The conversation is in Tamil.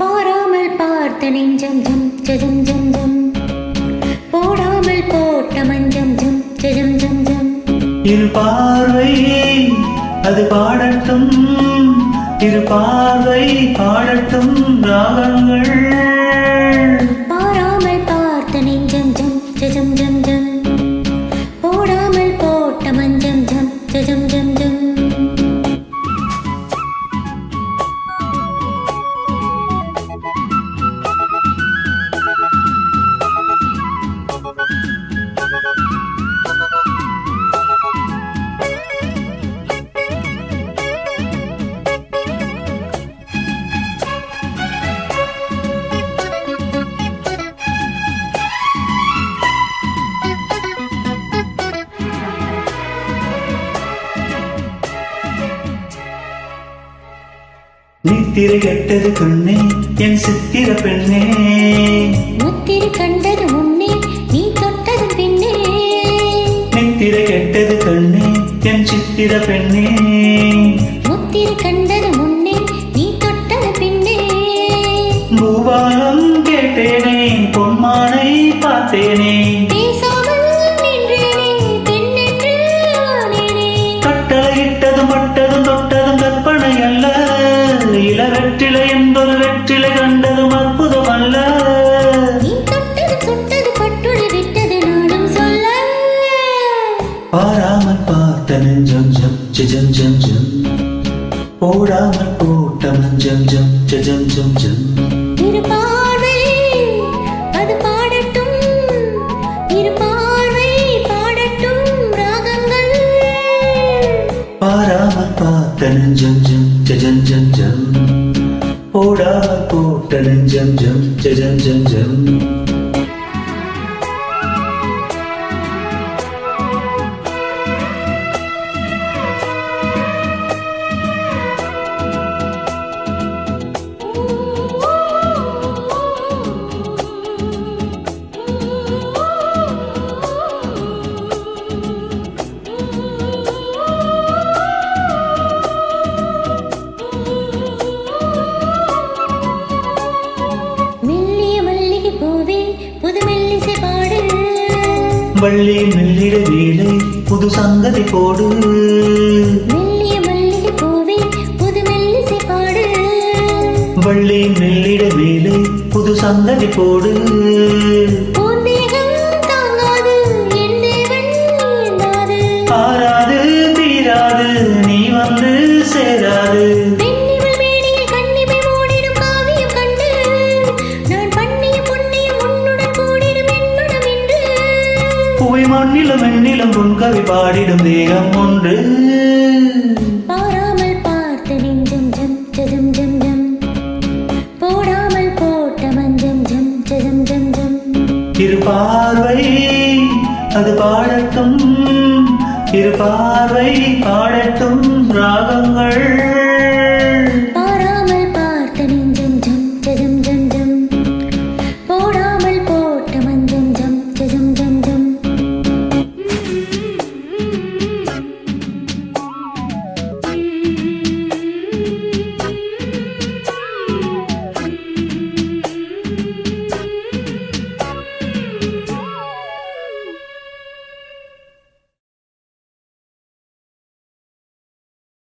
பாராமல் பார்த்த நெஞ்சம் ஜம் ஜம் ஜம் ஜம். போடாமல் போட்ட ஜம் ஜம் ஜம் ஜம் இரு பார்வை அது பாடட்டும் இரு பார்வை பாடட்டும் ராகங்கள். நித்திரை கெட்டது கண்ணே என் சித்திர பெண்ணே. முத்திரை கண்டது முன்னே நீ தொட்டது பின்னே. நித்திரை கெட்டது கண்ணே என் சித்திர பெண்ணே. முத்திரை கண்டது முன்னே நீ தொட்டது பின்னே. பூபாலம் கேட்டேனே பொன்மானை பார்த்தேனே. கட்டளையிட்டதும் பட்டதும் தொட்டதும் கற்பனை அல்ல. இள வெற்றிலை என்பது வெற்றிலை கண்டதும் அற்புதம் அல்ல பாராமல் பார்த்த நெஞ்சம் ஜம் ஜம் ஜம் ஜம். போடாமல் போட்ட மஞ்சம் ஜம் ஜம் ஜம் ஜம். பாராமல் பார்த்த நெஞ்சம் ஜம் ஜம் ஜம் ஜம் போடாமல் போட்ட நெஞ்சம் ஜம் ஜம் ஜம் ஜம் மெல்லிய வள்ளி மெல்லிட வீலை புது சங்கதி போடு. மெல்லிய மல்லிகை பூவே புது மெல்லிசை பாடு. வள்ளி மெல்லிட வீலை புது சங்கதி போடு. புவை மண்ணிலும் எண்ணிலும் புன்கவி பாடிடும் தேகம் ஒன்று பாராமல் பார்த்த நெஞ்சம் ஜம் ஜம் ஜம் ஜம். போடாமல் போட்ட மஞ்சம் ஜம் ஜம் ஜம் ஜம். இரு பார்வை அது பாடட்டும். இரு பார்வை பாடட்டும் ராகங்கள்.